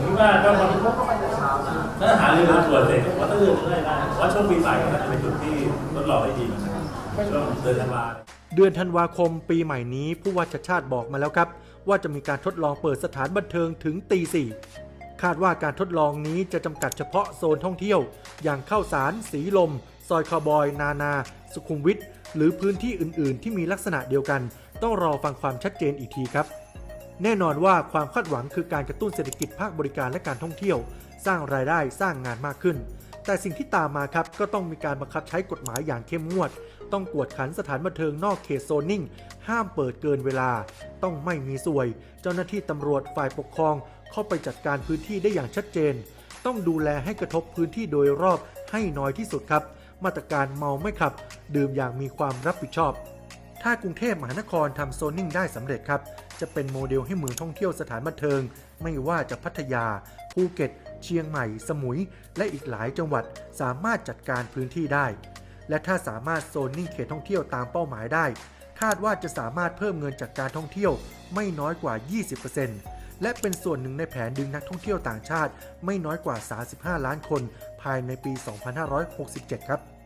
ผมคิดว่าก็ความถ้าหาเรื่องตรวจเสร็จก็ต้องเลื่อนได้ได้เพราช่วงปีใหม่น่าจะเป็นจุดที่ทดลองได้ดีช่วงเดือนธันวาเดือนธันวาคมปีใหม่นี้ผู้ว่าชาติชาติบอกมาแล้วครับ ว่าจะมีการทดลองเปิดสถานบันเทิงถึงตีสี่คาดว่าการทดลองนี้จะจำกัดเฉพาะโซนท่องเที่ยว อย่างเข้าสาร สีลม ซอยคาวบอย นานา สุขุมวิทหรือพื้นที่อื่น ๆ ที่มีลักษณะเดียวกัน ต้องรอฟังความชัดเจนอีกทีครับ แน่นอนว่าความคาดหวังคือการกระตุ้นเศรษฐกิจภาคบริการและการท่องเที่ยว สร้างรายได้สร้างงานมากขึ้น แต่สิ่งที่ตามมาครับก็ต้องมีการบังคับใช้กฎหมายอย่างเข้มงวด ต้องกวดขันสถานบันเทิงนอกเขตโซนนิ่ง ห้ามเปิดเกินเวลา ต้องไม่มีสวย เจ้าหน้าที่ตำรวจฝ่ายปกครอง เข้าไปจัดการพื้นที่ได้อย่างชัดเจน ต้องดูแลให้กระทบพื้นที่โดยรอบให้น้อยที่สุดครับ มาตรการเมาไม่ขับ ดื่มอย่างมีความรับผิดชอบ ถ้ากรุงเทพมหานครทำโซนนิ่งได้สำเร็จครับ จะเป็นโมเดลให้เมืองท่องเที่ยวสถานบันเทิง ไม่ว่าจะพัทยา ภูเก็ต เชียงใหม่ สมุย และอีกหลายจังหวัดสามารถจัดการพื้นที่ได้ และถ้าสามารถโซนนิ่งเขตท่องเที่ยวตามเป้าหมายได้ คาดว่าจะสามารถเพิ่มเงินจากการท่องเที่ยวไม่น้อยกว่า 20%และเป็นส่วนหนึ่งในแผนดึงนักท่องเที่ยวต่างชาติ ไม่น้อยกว่า 35 ล้านคน ภายในปี 2567 ครับ